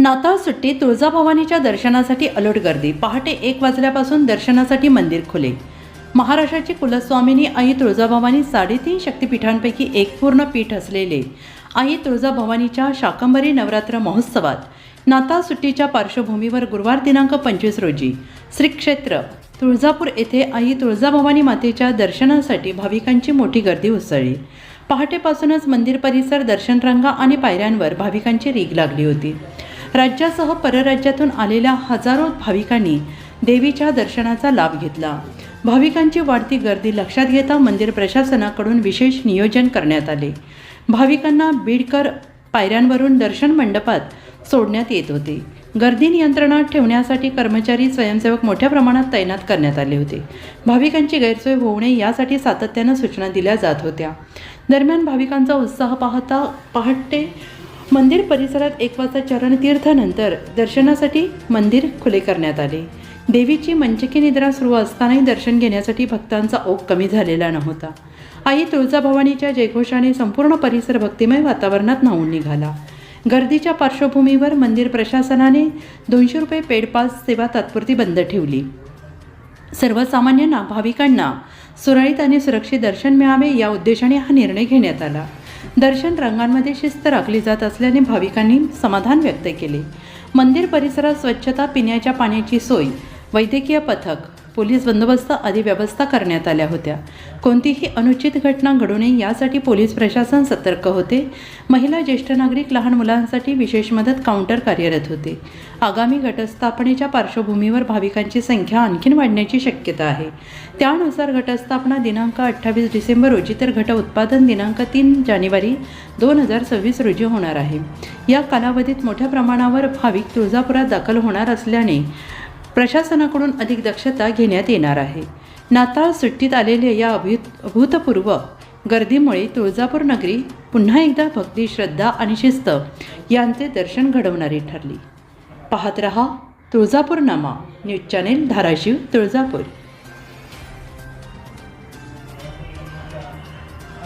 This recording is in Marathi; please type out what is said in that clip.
नाताळ सुट्टी तुळजाभवानीच्या दर्शनासाठी अलर्ट गर्दी. पहाटे एक वाजल्यापासून दर्शनासाठी मंदिर खुले. महाराष्ट्राची कुलस्वामिनी आई तुळजाभवानी साडेतीन शक्तिपीठांपैकी एक पूर्ण पीठ असलेले आई तुळजाभवानीच्या शाकंभरी नवरात्र महोत्सवात नाताळ सुट्टीच्या पार्श्वभूमीवर गुरुवार दिनांक पंचवीस रोजी श्री क्षेत्र तुळजापूर येथे आई तुळजाभवानी मातेच्या दर्शनासाठी भाविकांची मोठी गर्दी उसळली. पहाटेपासूनच मंदिर परिसर दर्शनरांगा आणि पायऱ्यांवर भाविकांची रीग लागली होती. राज्यासह परराज्यातून आलेल्या हजारो भाविकांनी देवीच्या दर्शनाचा लाभ घेतला. भाविकांची वाढती गर्दी लक्षात घेता मंदिर प्रशासनाकडून विशेष नियोजन करण्यात आले. भाविकांना बीडकर पायऱ्यांवरून दर्शन मंडपात सोडण्यात येत होते. गर्दी नियंत्रणात ठेवण्यासाठी कर्मचारी स्वयंसेवक मोठ्या प्रमाणात तैनात करण्यात आले होते. भाविकांची गैरसोय होऊ नये यासाठी सातत्यानं सूचना दिल्या जात होत्या. दरम्यान भाविकांचा उत्साह पाहता पहाटे मंदिर परिसरात एक वाजता चरणतीर्थानंतर दर्शनासाठी मंदिर खुले करण्यात आले. देवीची मंचकी निद्रा सुरू असतानाही दर्शन घेण्यासाठी भक्तांचा ओघ कमी झालेला नव्हता. आई तुळजाभवानीच्या जयघोषाने संपूर्ण परिसर भक्तिमय वातावरणात न्हावून निघाला. गर्दीच्या पार्श्वभूमीवर मंदिर प्रशासनाने दोनशे रुपये पेड पास सेवा तात्पुरती बंद ठेवली. सर्वसामान्यांना भाविकांना सुरळीत आणि सुरक्षित दर्शन मिळावे या उद्देशाने हा निर्णय घेण्यात आला. दर्शन रंगांमध्ये शिस्त राखली जात असल्याने भाविकांनी समाधान व्यक्त केले. मंदिर परिसरात स्वच्छता पिण्याच्या पाण्याची सोय वैद्यकीय पथक पोलीस बंदोबस्त आदी व्यवस्था करण्यात आल्या होत्या. कोणतीही अनुचित घटना घडू नये यासाठी पोलीस प्रशासन सतर्क होते. महिला ज्येष्ठ नागरिक लहान मुलांसाठी विशेष मदत काउंटर कार्यरत होते. आगामी घटस्थापनेच्या पार्श्वभूमीवर भाविकांची संख्या आणखीन वाढण्याची शक्यता आहे. त्यानुसार घटस्थापना दिनांक अठ्ठावीस डिसेंबर रोजी तर घट उत्पादन दिनांक तीन जानेवारी दोन हजार सव्वीस रोजी होणार आहे. या कालावधीत मोठ्या प्रमाणावर भाविक तुळजापुरात दाखल होणार असल्याने प्रशासनाकडून अधिक दक्षता घेण्यात येणार आहे. नाताळ सुट्टीत आलेल्या या अभूत अभूतपूर्व गर्दीमुळे तुळजापूर नगरी पुन्हा एकदा भक्ती श्रद्धा आणि शिस्त यांचे दर्शन घडवणारी ठरली. पाहत रहा तुळजापूर नामा न्यूज चॅनेल धाराशिव तुळजापूर.